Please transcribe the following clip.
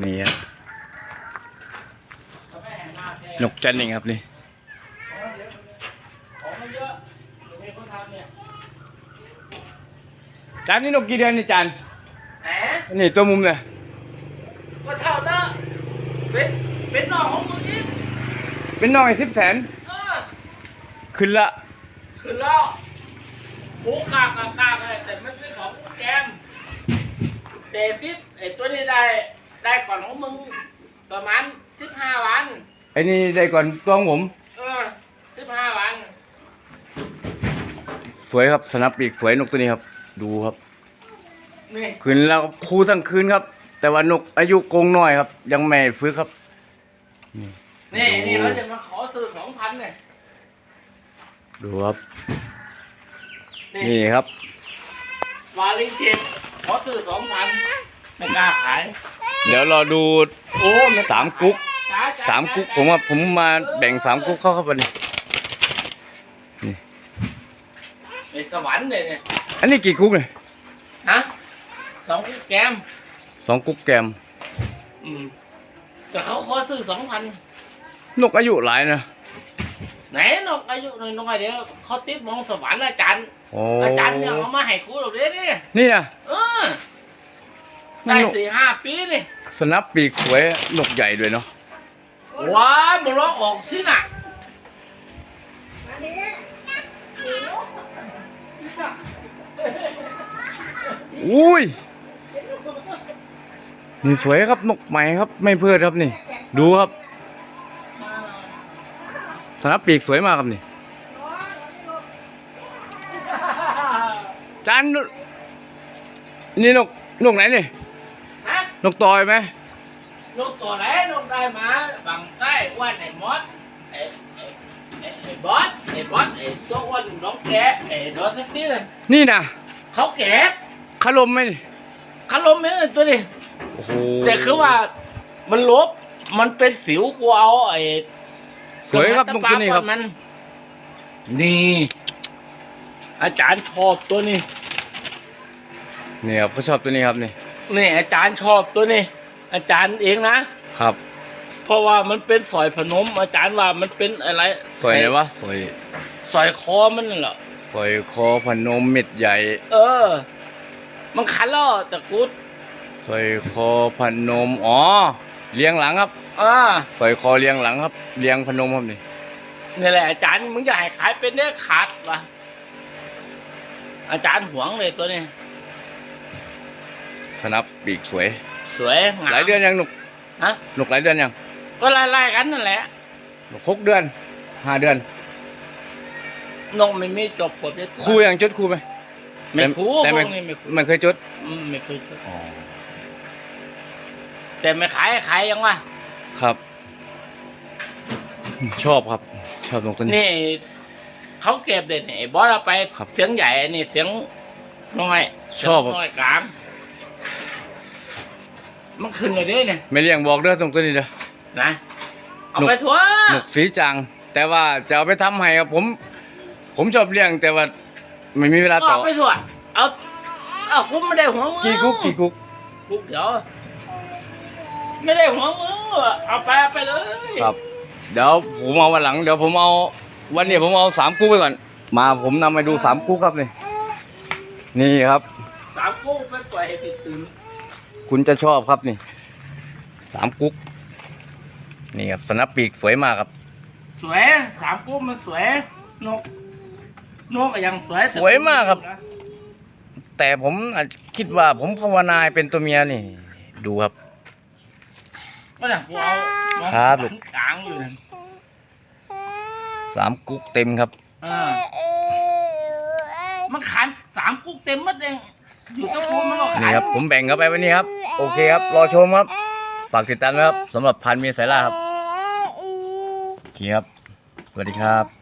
นี่ครับนกจันเองครับนี่ของมันเยอะเดี๋ยวมีคนทำเนี่ยจานนี่นกกี่เดือนนี่จานแหมนี่ตัวมุมเนี่ยก็เท่าเนอะเป็นเป็นหน่อของมึงอีกเป็นน้องไอ้สิบแสนเออขึ้นละขึ้นแล้วหมูกากกากกากเลยแต่มันเป็นของแกมเดฟิดไอ้ตัวนี้ได้ ได้ก่อนของมึงประมาณสิบห้าวัน ไอ้นี่ได้ก่อนตัวของผม เออสิบห้าวัน สวยครับสนับปีกสวยนกตัวนี้ครับ ดูครับ นี่ขึ้นแล้วคู่ทั้งคืนครับ แต่ว่านกอายุกงน้อยครับ ยังไม่ฟื้นครับ นี่นี่เราจะมาขอซื้อสองพันเนี่ยดูครับ นี่นี่ครับ วาลิงเกตขอซื้อสองพันไม่กล้าขาย เดี๋ยวรอดูโอ้ไสามกุ๊กจ้จ้สามกุ๊กผมว่าผมมาแบ่งสามกุ๊กเข้าเข้าไปนี่ในสวรรค์เลยเนี่ยอันนี้กี่กุ๊กเนี่ยฮะสองกุ๊กแกมสองกุ๊กแกมอืมแต่เขาขอซื้อสองพันนกอายุหลายนะไหนนกอายุน้อยๆเดี๋ยวเขาติดมองสวรรค์อาจารย์โอ้อาจารย์เนี่ยเอามาให้กูหรอกเด้นี่นี่นะเออ ได้สี่ห้าปีนี่สนับปีกสวยนกใหญ่ด้วยเนาะว้ายมันร้องออกที่น่ะอุ้ย นี่สวยครับนกใหม่ครับ ไม่เพื่อครับนี่ ดูครับสนับปีกสวยมากครับนี่ จานนี่นกนกไหนนี่ฮะ นกตอยไหมนกตัวไหนนกได้มาบังใต้อ้วนไอ้มดไอ้ไอ้ไอ้ไอ้บอสไอ้บอสไอ้ตัวอ้วนน้องแกะไอ้ดอสแท็กซี่เลยนี่นะเขาแกะคารมไหมนี่คารมไหมเอ้ยตัวนี้โอ้โหแต่คือว่ามันลบมันเป็นสิวกูเอาไอ้สวยครับนกตัวนี้ครับมัน นี่ อาจารย์ชอบตัวนี้นี่ครับเขาชอบตัวนี้ครับนี่ นี่อาจารย์ชอบตัวนี้ อาจารย์เองนะครับ เพราะว่ามันเป็นสอยพนม อาจารย์ว่ามันเป็นอะไรสวยไหนวะสวยสอยคอมันนั่นแหละสวยคอพนมเม็ดใหญ่ เออ มันคันแล้วแต่กูสวยคอพนมอ๋อเลี้ยงหลังครับอ่าสวยคอเลี้ยงหลังครับเลี้ยงพนมครับนี่นี่แหละอาจารย์มึงอยากให้ขายเป็นเนี่ยขาดวะอาจารย์หวงเลยตัวนี้ สนับปีกสวย สวยงามหลายเดือนยังหนุกฮะหนุกหลายเดือนยัง ก็ไล่ๆกันนั่นแหละหนุกหกเดือนห้าเดือนนงไม่มีจบกดเลยครูยังจุดครูไหมไม่ครูแต่พไม่วกนี้ไม่ครูมันเคยจุดอืมไม่เคยจบอ๋อแต่ไม่ขายขายยังวะครับ ชอบครับ ชอบนกตัวนี้นี่เขาเก็บเด็ดไอ้บอสเอาไปครับเสียงใหญ่นี่เสียงน้อยชอบเสียงน้อยกลาง มันขึ้นเลยเด้เนี่ยไม่เลี้ยงบอกเด้อตรงตัวนี้เด้อ นะเอานกไปทั่วหนุกสีจางแต่ว่าจะเอาไปทำให้ครับผม ผมชอบเลี้ยงแต่ว่าไม่มีเวลาก็ต่อเอาไปทั่วเอาเอากูไม่ได้หัวมึงกี่กุ๊กกี่กุ๊กกุ๊กเดี๋ยวไม่ได้หัวมึงเอาไปเอาไปเลยครับ เดี๋ยวผมเอาวันหลังเดี๋ยวผมเอาวันนี้ผมเอาสามกุ๊กไปก่อนมาผมนำไปดูสามกุ๊กครับนี่นี่ครับสามกุ๊กไปปล่อยให้ติดตื่น คุณจะชอบครับนี่สามกุ๊กนี่ครับสนับปีกสวยมากครับ สวยสามกุ๊กมันสวยนกนกก็ยังสวยแต่สวยมากครับ แต่ผมอาจจะคิดว่าผมภาวนาให้เป็นตัวเมียนี่ ดูครับก็เนี่ยกูเอาน้องครับสวรรค์กลางอยู่นั่นสามกุ๊กเต็มครับเออมันขันสามกุ๊กเต็มหมัดเอง อยู่กับกูมันก็ขันี่ครับผมแบ่งเข้าไปวันนี้ครับ โอเคครับ รอชมครับ ฝากติดตามนะครับสำหรับพันเมียสายล่าครับโอเคครับ สวัสดีครับ